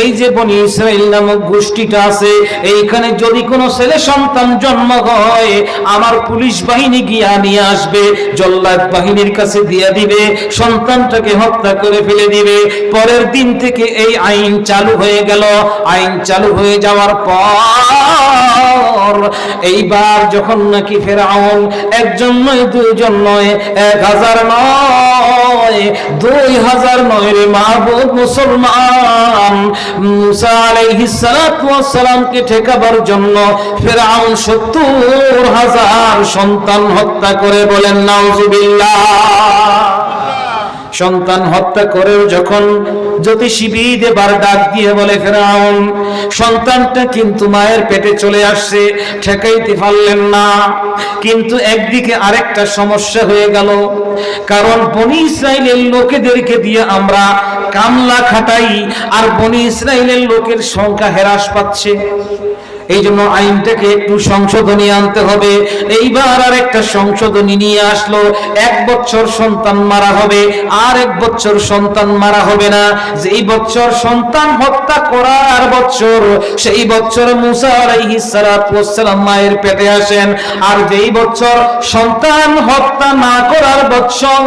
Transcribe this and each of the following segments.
এই যে বনি ইসরাইল নামক গোষ্ঠীটা আছে, এইখানে যদি কোনো ছেলে সন্তান জন্ম হয়, আমার পুলিশ বাহিনী গিয়া নিয়ে আসবে, জল্লাদ বাহিনীর কাছে দিয়ে দিবে, সন্তানটাকে হত্যা করে ফেলে দিবে। পরের দিন থেকে এই আইন চালু হয়ে গেল। আইন চালু হয়ে যাওয়ার পর এইবার যখন নাকি ফেরাউন, একজন নয় দুজন নয়, এক হাজার নয় দুই হাজার ঠেকাবার জন্য ফেরাউন সত্তর হাজার সন্তান হত্যা করে বলেন নাউজুবিল্লাহ। সন্তান হত্যা করেও যখন জ্যোতিষীবিদ এবার ডাক দিয়ে বলে, ফেরাউন, সন্তানটা কিন্তু মায়ের পেটে চলে আসছে, ঠেকাইতে পারলেন না। কিন্তু একদিকে আরেকটা সমস্যা হয়ে গেল। কারণ বনি ইসরায়েলের লোকেদেরকে দিয়ে আমরা কামলা খাটাই, আর বনি ইসরায়েলের লোকের সংখ্যা হ্রাস পাচ্ছে। এই জন্য আইনটাকে একটু সংশোধনী আনতে হবে। এইবার আর একটা সংশোধনী নিয়ে আসলো। এক বছর সন্তান মারা হবে, আর এক বছর সন্তান মারা হবে না। যেই বছর সন্তান হত্যা করার বছর, সেই বছর মুসা আলাইহিস সালাতু ওয়াসসালাম মায়ের পেটে আসেন। আর যেই বছর সন্তান হত্যা না করার বছর,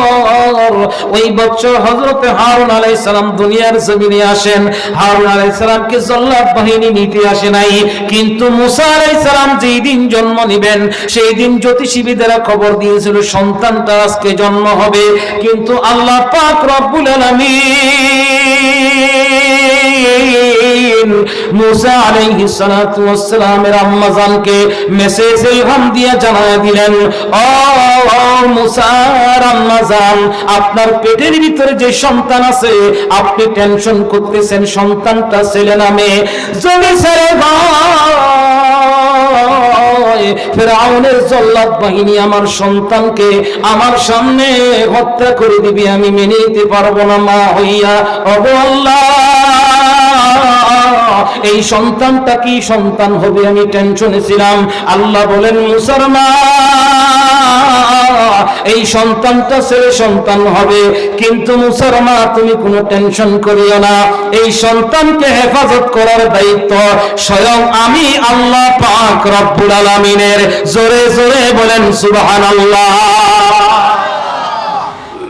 ওই বছর হযরত হারুন আলাইহিস সালাম দুনিয়ার জমিনে আসেন। হারুন আলাইহিস সালামকে জল্লাদ বাহিনী নিতে আসে নাই, কিন্তু মুসা আলাইহিস সালাম যেই দিন জন্ম নিবেন, সেই দিন জ্যোতিষীবিদেরা খবর দিয়েছিল সন্তানটা আজকে জন্ম হবে। কিন্তু আল্লাহ পাক রব্বুল আলামিন মুসা আলাইহিস সালাতু ওয়াস সালামের আম্মা জানকে মেসেজ ইলহাম দিয়ে জানায় দিলেন, ও আপনার পেটের ভিতরে যে সন্তান আছে, আপনি টেনশন করতেছেন, সন্তানটা ছেলে নামে ফেরাউনের জল্লাদ বাহিনী আমার সন্তানকে আমার সামনে হত্যা করে দিবি, আমি মেনে নিতে পারব না মা হইয়া। অব এই সন্তানটা কি সন্তান হবে? আমি টেনশনে ছিলাম। আল্লাহ বলেন, মুসলমান, এই সন্তানটা ছেলে সন্তান হবে। কিন্তু মুসলমা তুমি কোনো টেনশন করিও না। এই সন্তানকে হেফাজত করার দায়িত্ব স্বয়ং আমি আল্লাহ পাক রব্বুল আলামিনের। জোরে জোরে বলেন, সুবহানাল্লাহ।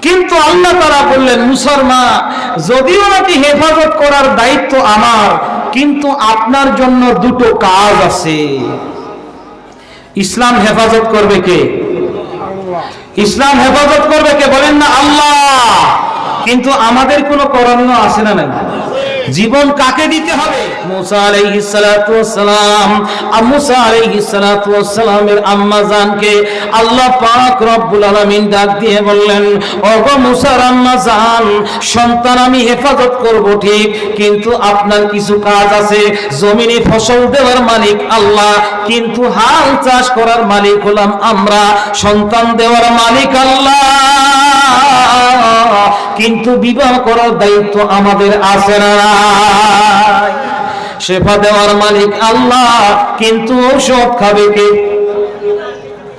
কিন্তু আল্লাহ তারা বললেন মুসলমা যদিও নাকি হেফাজত করার দায়িত্ব আমার কিন্তু আপনার জন্য দুটো কাজ আছে। ইসলাম হেফাজত করবে কে? ইসলাম হেফাজত করবে কে? বলেন না, আল্লাহ! কিন্তু আমাদের কোনো করণীয় আছে না নাই? জীবন কাকে দিতে হবে? মুসা আলাইহিস সালাতু ওয়াসসালাম। আর মুসা আলাইহিস সালাতু ওয়াসসালামের আম্মা জানকে আল্লাহ পাক রব্বুল আলামিন ডাক দিয়ে বললেন, ওগো মুসার আম্মা জান, সন্তান আমি হেফাজত করব ঠিক, কিন্তু আপনার কিছু কাজ আছে। জমিনে ফসল দেওয়ার মালিক আল্লাহ, কিন্তু হাল চাষ করার মালিক হলাম আমরা। সন্তান দেওয়ার মালিক আল্লাহ। কিন্তু বিবাহ করার দায়িত্ব আমাদের আছে না শেফা দেওয়ার মালিক আল্লাহ কিন্তু ঔষধ খাবে কে?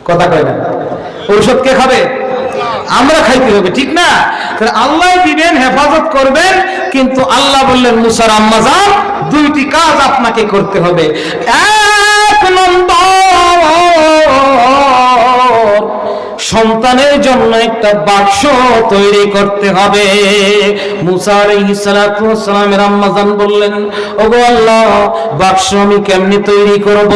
কথা কয় না। ঔষধ কে খাবে? আমরা খাইতে হবে, ঠিক না? আল্লাহ দিবেন, হেফাজত করবেন, কিন্তু আল্লাহ বললেন, মুসার আম্মাজান দুইটি কাজ আপনাকে করতে হবে। এক নম্বর সন্তানের জন্য একটা বাক্স তৈরি করতে হবে। মুসা আলাইহিস সালাতু ওয়াস সালামের আম্মাজান বললেন, ওগো আল্লাহ, বাক্স আমি কেমনি তৈরি করব?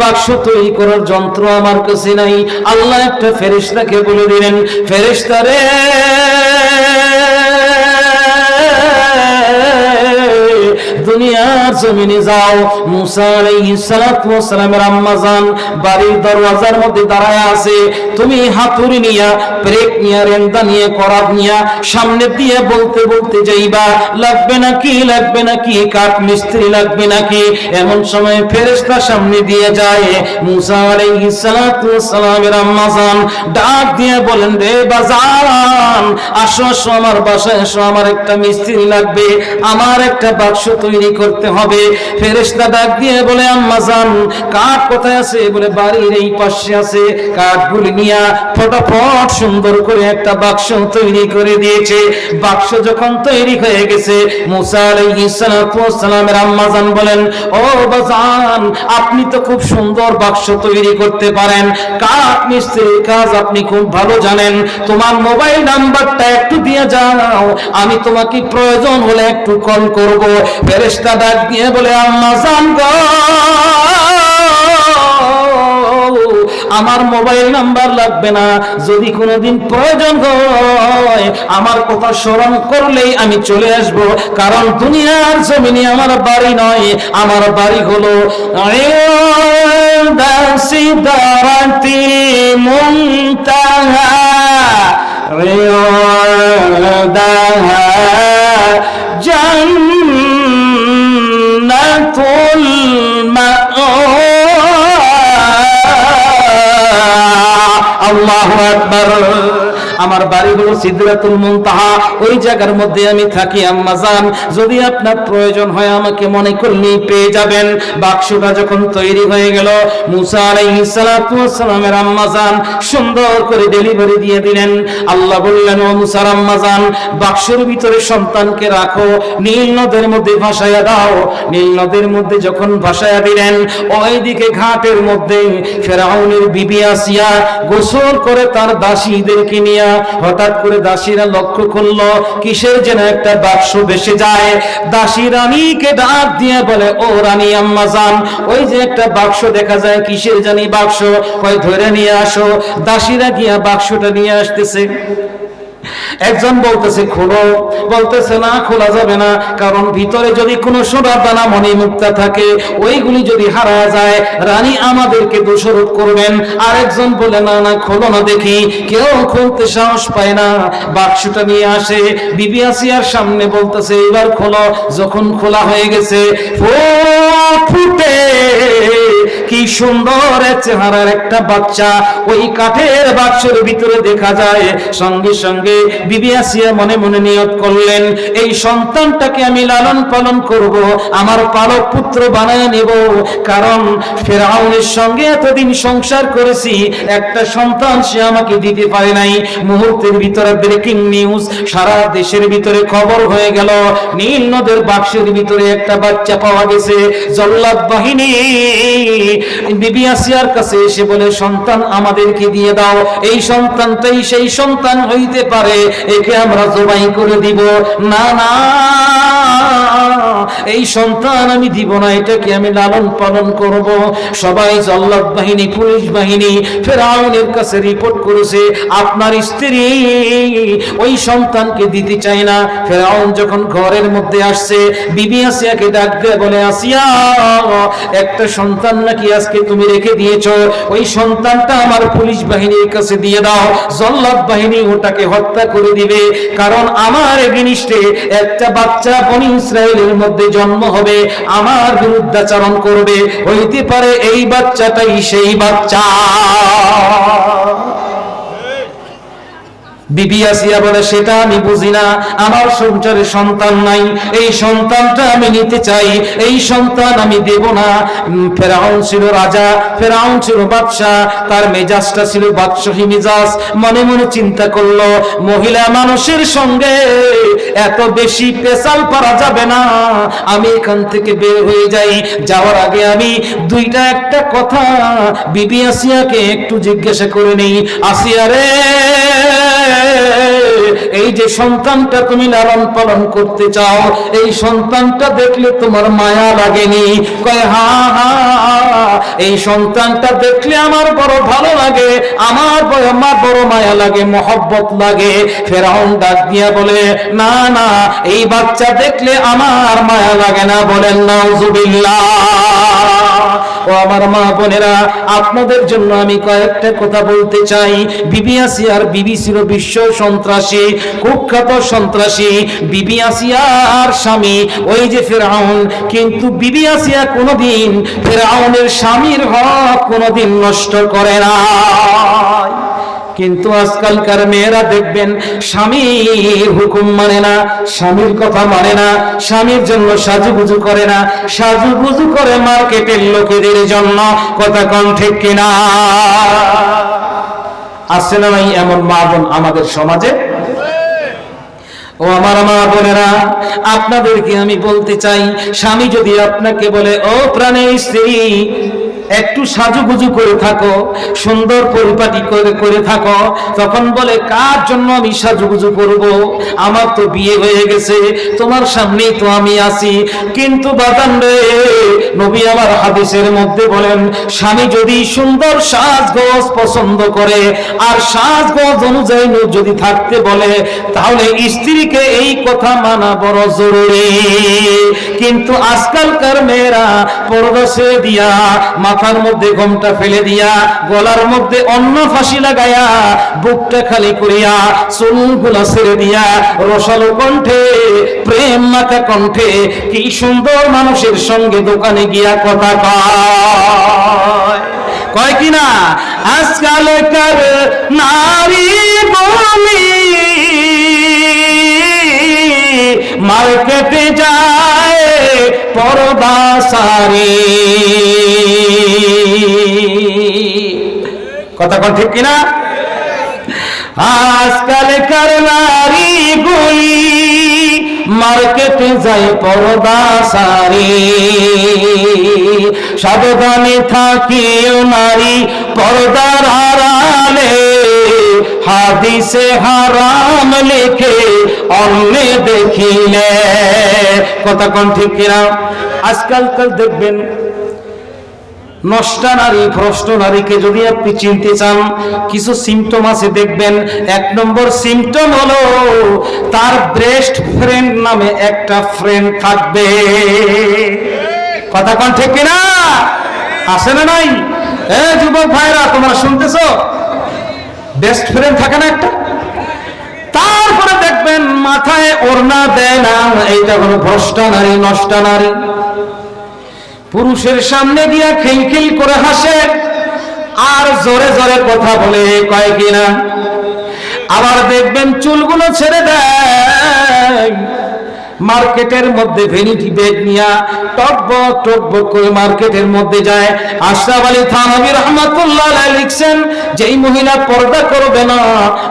বাক্স তৈরি করার যন্ত্র আমার কাছে নাই। আল্লাহ একটা ফেরেশতাকে বলে দিলেন, ফেরেশতা দুনিয়ার জমিনে যাও। মুসা আলাইহিস সালাতু ওয়াস সালামের আম্মা জান বাড়ির দরওয়াজার মধ্যে দাঁড়ায় আছে। তুমি হাতুড়ি নিয়া, ব্রেক নিয়া, রেন্দা নিয়ে, করাত নিয়া, সামনে দিয়ে বলতে বলতে যাইবা। লাগবে নাকি লাগবে নাকি, কাঠ মিস্ত্রি লাগবে নাকি? এমন সময় ফেরেশতা সামনে দিয়ে যায়। মুসা আলাইহিস সালাতু ওয়াস সালামের আম্মা জান ডাক দিয়ে বলেন, রে বাজান, আসো আসো, আমার বাসায় এসো আমার একটা মিস্ত্রি লাগবে। আমার একটা বাক্স তৈরি করতে হবে। ফেরেশতা ডাক দিয়ে বলে, আম্মা কাঠ কোথায় আছে? বলে, বাড়ির এই পাশে আছে। কাঠগুলি নিয়া ফটাফট সুন্দর করে একটা বাক্স তৈরি করে দিয়েছে। বাক্স যখন তৈরি হয়ে গেছে বলেন, ও আপনি তো খুব সুন্দর বাক্স তৈরি করতে পারেন। কাঠ মিস্ত্রির কাজ আপনি খুব ভালো জানেন। তোমার মোবাইল নাম্বারটা একটু দিয়ে যাও। আমি তোমাকে প্রয়োজন হলে একটু কল করব। ফেরেশতা দিয়ে বলে আমার মোবাইল নাম্বার লাগবে না। যদি কোনোদিন প্রয়োজন হয়, আমার কথা স্মরণ করলেই আমি চলে আসব। কারণ দুনিয়ার জমিনে আমার বাড়ি নয়, আমার বাড়ি হলো মুনতাহা। রিয়াদাহা المأوى. الله أكبر. আমার বাড়ি হলো সিদরাতুল মুনতাহা, ওই জায়গার মধ্যে আমি থাকি, আম্মা জান। যদি আপনার প্রয়োজন হয় আমাকে মনে করলেই পেয়ে যাবেন। বাক্সটা যখন তৈরি হয়ে গেল, মুসা আলাইহিস আম্মা সুন্দর করে ডেলিভারি দিয়ে দিলেন। আল্লাহ বললেন, ও মুসার আম্মা জান, বাক্সের ভিতরে সন্তানকে রাখো, নীল নদের মধ্যে ভাসায়া দাও। নীল নদের মধ্যে যখন ভাসায়া দিলেন, ওইদিকে ঘাটের মধ্যে ফেরাউনের বিবি আসিয়া গোসল করে তার দাসীদেরকে নিয়ে হঠাৎ করে দাসীরা লক্ষ্য করল, কিসের যেন একটা বাক্স ভেসে যায়। দাসী রানীকে ডাক দিয়ে বলে, ও রানী আম্মা যান ওই যে একটা বাক্স দেখা যায়, কিসের জানি বাক্স? কয়, ধরে নিয়ে আসো। দাসীরা গিয়া বাক্সটা নিয়ে আসতেছে। একজন বলতেছে, খোলো। বলতেছে, না, খোলা যাবে না। কারণ ভিতরে যদি কোনো সোনার দানা মনি মুক্তা থাকে, ওইগুলি যদি হারা যায়, রানী আমাদেরকে দোষারোপ করবেন। আর একজন বলে, না না, খোলো না দেখি। কেউ খুলতে সাহস পায় না। বাক্সটা নিয়ে আসে, বিবি আসিয়ার সামনে বলতেছে এবার খোলো। যখন খোলা হয়ে গেছে ফুটে, কি সুন্দর চেহারার একটা বাচ্চা। ওই কাঠের বাক্সের ভিতরে দেখা যায়, সঙ্গে সঙ্গে বিবি আসিয়া মনে মনে নিয়ত করলেন, এই সন্তানটাকে আমি লালন পালন করব, আমার পালক পুত্র বানায় নেব। কারণ ফেরাউনের সঙ্গে এতদিন সংসার করেছি, একটা সন্তান সে আমাকে দিতে পারে নাই। মুহূর্তের ভিতরে ব্রেকিং নিউজ সারা দেশের ভিতরে খবর হয়ে গেল, নীল নদের বাক্সের ভিতরে একটা বাচ্চা পাওয়া গেছে। জল্লাদ বাহিনী, বিবি আসিয়ার কাছে এসে বলে, সন্তান আমাদেরকে দিয়ে দাও, এই সন্তানটাই সেই সন্তান হইতে পারে। একে আমরা জবাই করে দিব। না না, এই সন্তান আমি দিব না, এটাকে আমি লালন পালন করব। সবাই জল্লাদ বাহিনী, পুলিশ বাহিনী, ফেরাউনের কাছে রিপোর্ট করেছে, আপনার স্ত্রী ওই সন্তানকে দিতে চায় না। ফেরাউন যখন ঘরের মধ্যে আসছে, বিবি আসিয়াকে ডাক দিয়ে বলে, আসিয়া, একটা সন্তান নাকি আজকে তুমি রেখে দিয়েছ, ওই সন্তানটা আমার পুলিশ বাহিনীর কাছে দিয়ে দাও। জল্লাদ বাহিনী ওটাকে হত্যা করে দিবে। কারণ আমার এগেনিস্টে একটা বাচ্চা বনি ইসরায়েলের মধ্যে জন্ম হবে, আমার বিরুদ্ধাচরণ করবে। হইতে পারে এই বাচ্চাটাই সেই বাচ্চা। বিবি আসিয়া বলে, সেটা আমি বুঝি না। আমার সংসারে সন্তান নাই। এই সন্তানটা আমি নিতে চাই। এই সন্তান আমি দেব না। ফেরাউন ছিল রাজা, ফেরাউন ছিল বাদশাহ। তার মেজাজটা ছিল বাদশাহী মেজাজ। মনে মনে চিন্তা করল, মহিলা মানুষের সঙ্গে এত বেশি পেশাল পারা যাবে না। আমি এখান থেকে বের হয়ে যাই। যাওয়ার আগে আমি দুইটা একটা কথা বিবি আসিয়াকে একটু জিজ্ঞাসা করে নেই। আসিয়া রে এই যে সন্তানটা তুমি লালন পালন করতে চাও, এই সন্তানটা দেখলে তোমার মায়া লাগেনি। কয়, হা হা, এই সন্তানটা দেখলে আমার বড় ভালো লাগে, আমার বড় মা বড় মায়া লাগে, মহব্বত লাগে। ফেরাউন ডাক দিয়া বলে, না না, এই বাচ্চা দেখলে আমার মায়া লাগে না। বলেন, নাউজুবিল্লাহ। ও আমার মা বোনেরা, আপনাদের জন্য আমি কয়েকটা কথা বলতে চাই। বিবি আসিয়ার বিবি বিশ্ব সন্ত্রাসী, কুখ্যাত সন্ত্রাসী। বিবি আসিয়ার স্বামী, ওই যে ফেরাউন। কিন্তু বিবি আসিয়া কোনোদিন ফেরাউনের স্বামীর হক কোনোদিন নষ্ট করে না কিন্তু আজকালকার মেয়েরা দেখবেন স্বামীর হুকুম মানে না, স্বামীর কথা মানে না, স্বামীর জন্য সাজুগুজু করে না, সাজুগুজু করে মার্কেটের লোকেদের জন্য কথা কন ঠিক কিনা? আছে না নাই এমন মা বোন আমাদের সমাজে? ও আমার মা বোনেরা, আপনাদেরকে আমি বলতে চাই, স্বামী যদি আপনাকে বলে, ও প্রাণের স্ত্রী একটু সাজুগুজু করে থাকো, সুন্দর পরিপাটি করে করে থাকো। তখন বলে, কার জন্য আমি সাজুগুজু করব? আমার তো বিয়ে হয়ে গেছে, তোমার সামনেই তো আমি আছি। কিন্তু বাদান রে, নবী আমার হাদিসের মধ্যে বলেন, স্বামী যদি সুন্দর সাজগোজ পছন্দ করে, আর সাজগোজ অনুযায়ী যদি থাকতে বলে, তাহলে স্ত্রীকে এই কথা মানা বড় জরুরি। কিন্তু আজকালকার মেয়েরা পর্দা ছেড়ে দিয়া মাথার মধ্যে ঘোমটা ফেলে দিয়া, গলার মধ্যে অন্য ফাঁসি লাগায়া বুকটা খালি করিয়া, চুলগুলা ছেড়ে দিয়া, রসালো কণ্ঠে, প্রেম মাখা কণ্ঠে, কি সুন্দর মানুষের সঙ্গে দোকানে গিয়া কথা কয়। কয় কিনা আজকালকার নারী বলি মার্কেটে যায় পরদা সারি কথা কন ঠিক কিনা? আজকালকার নারী গুলি, মার্কেটে যায় পরদা সারি সাবধানে থাকিও নারী, পর্দার আড়ালে। হাদিসে হারাম লিখে অন্য দেখিলে। কথা কোন ঠিক কিনা? আজকালকাল দেখবেন, নষ্টা নারী, ভ্রষ্ট নারীকে যদি আপনি চিনতে চান, কিছু সিমটম আছে, দেখবেন। এক নম্বর সিমটম হলো তার ব্রেস্ট ফ্রেন্ড নামে একটা ফ্রেন্ড থাকবে। কথা কন ঠিক কিনা? আছে না নাই? এ যুবক ভাইরা, তোমরা শুনতেছো? বেস্ট ফ্রেন্ড থাকে না একটা? তারপরে দেখবেন মাথায় ওড়না দেয় না, এইটা কোনো ভ্রষ্টা নারী, নষ্টা নারী। পুরুষের সামনে দিয়া খিলখিল করে হাসে, আর জোরে জোরে কথা বলে, কয় কিনা আবার দেখবেন চুলগুলো ছেড়ে দেয়। মার্কেটের মধ্যে ভেনিটি ব্যাগ নিয়া টকবক টকবক করে মার্কেটের মধ্যে যায়। আশরাফ আলী থানবী রহমাতুল্লাহ লিখছেন, যেই মহিলা পর্দা করবে না,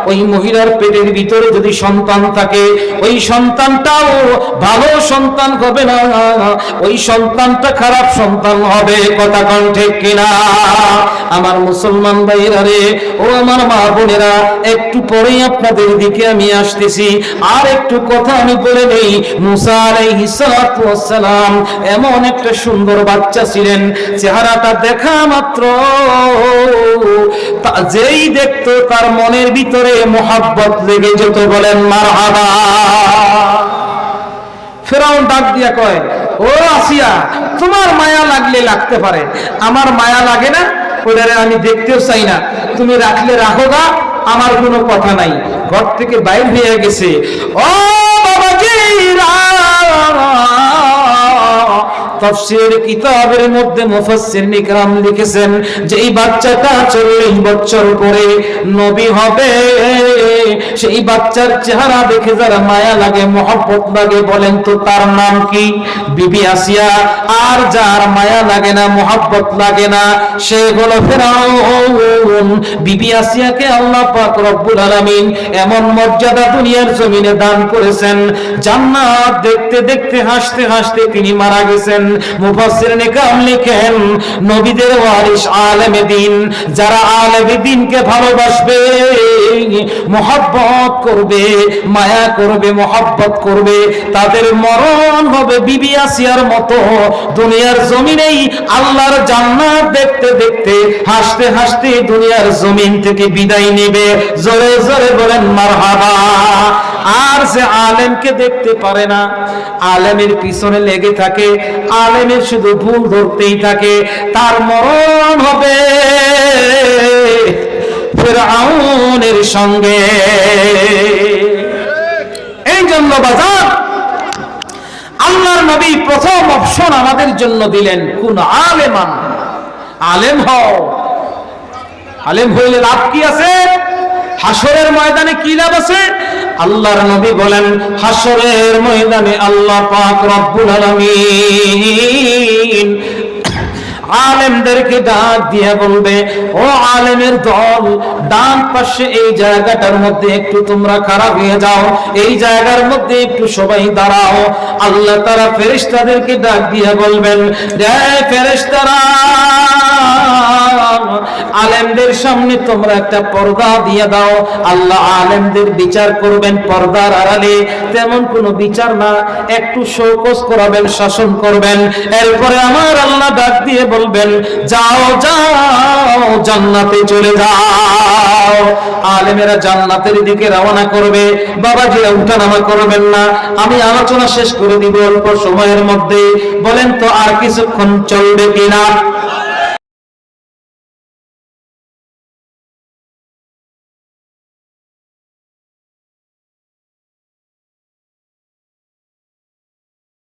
ওই মহিলার পেটের ভিতরে যদি সন্তান থাকে, ওই সন্তানটাও ভালো সন্তান হবে না, ওই সন্তানটা খারাপ সন্তান হবে। কথা কন ঠিক কিনা? আমার মুসলমান ভাইরা রে, ও আমার মা বোনেরা, একটু পরেই আপনাদের দিকে আমি আসতেছি। আর একটু কথা আমি বলে নেই মুসা এমন একটা সুন্দর বাচ্চা ছিলেন, চেহারাটা দেখা মাত্র। যেই দেখতো তার মনের ভিতরে মোহাব্বত লেগে যেত, বলেন ডাক দিয়া কয়, ও আসিয়া, তোমার মায়া লাগলে লাগতে পারে। আমার মায়া লাগে না আমি দেখতেও চাই না। তুমি রাখলে রাখো গা, আমার কোনো কথা নাই। ঘর থেকে বাইর হয়ে গেছে। ও রা তফসির কিতাবের মধ্যে মুফাসসির নিকরাম লিখেছেন যে এই বাচ্চাটা চল্লিশ বছর পরে নবী হবে। সেই বাচ্চার চেহারা দেখে যারা মায়া লাগে, মহব্বত লাগে, বলেন তো তার নাম কি? বিবি আসিয়া, আর যার মায়া লাগে না, মহব্বত লাগে না, সে হলো ফেরাউন। বিবি আসিয়াকে আল্লাহ পাক রব্বুল আলামিন এমন মর্যাদা দুনিয়ার জমিনে দান করেছেন। জান্নাত দেখতে দেখতে, হাসতে হাসতে তিনি মারা গেছেন। মুফাসসির করবে, মায়া করবে করবে, তাদের মরণ হবে বিবি আসিয়ার মতো। দুনিয়ার জমিনেই আল্লাহর জান্নাত দেখতে দেখতে হাসতে হাসতে দুনিয়ার জমিন থেকে বিদায় নেবে। জোরে জোরে বলেন, মারহাবা। আর সে আলেমকে দেখতে পারে না, আলেমের পিছনে লেগে থাকে, আলেমের শুধু ভুল ধরতেই থাকে, তার মরণ হবে ফেরাউনের সঙ্গে। এই জন্য বাজার, আল্লাহর নবী প্রথম অপশন আমাদের জন্য দিলেন, কোন আলেমান। আলেম হও। আলেম হইলে লাভ কি আছে? হাসরের ময়দানে কি লাভ আছে? আল্লাহর নবী বলেন হাসরের ময়দানে আল্লাহ পাক রব্বুল আলামিন আলেমদেরকে ডাক দিয়ে বলবে, ও আলেমের দল, ডান পাশে এই জায়গাটার মধ্যে একটু তোমরা খারাপ হয়ে যাও, এই জায়গার মধ্যে একটু সবাই দাঁড়াও। আল্লাহ তারা ফেরেশতাদেরকে ডাক দিয়ে বলবেন, রে ফেরেশতারা আলেমদের সামনে তোমরা একটা পর্দা দিয়ে দাও। আল্লাহ আলেমদের বিচার করবেন পর্দার আড়ালে। তেমন কোনো বিচার না। একটু শোকস করাবেন, শাসন করবেন। এরপরে আমার আল্লাহ ডাক দিয়ে বলবেন, যাও যাও, জান্নাতে চলে যাও। আলেমেরা জান্নাতের দিকে রওনা করবে। বাবাজিরা উঠানামা করবেন না। আমি আলোচনা শেষ করে দিব অল্প সময়ের মধ্যে। বলেন তো আর কিছুক্ষণ চলবে কিনা?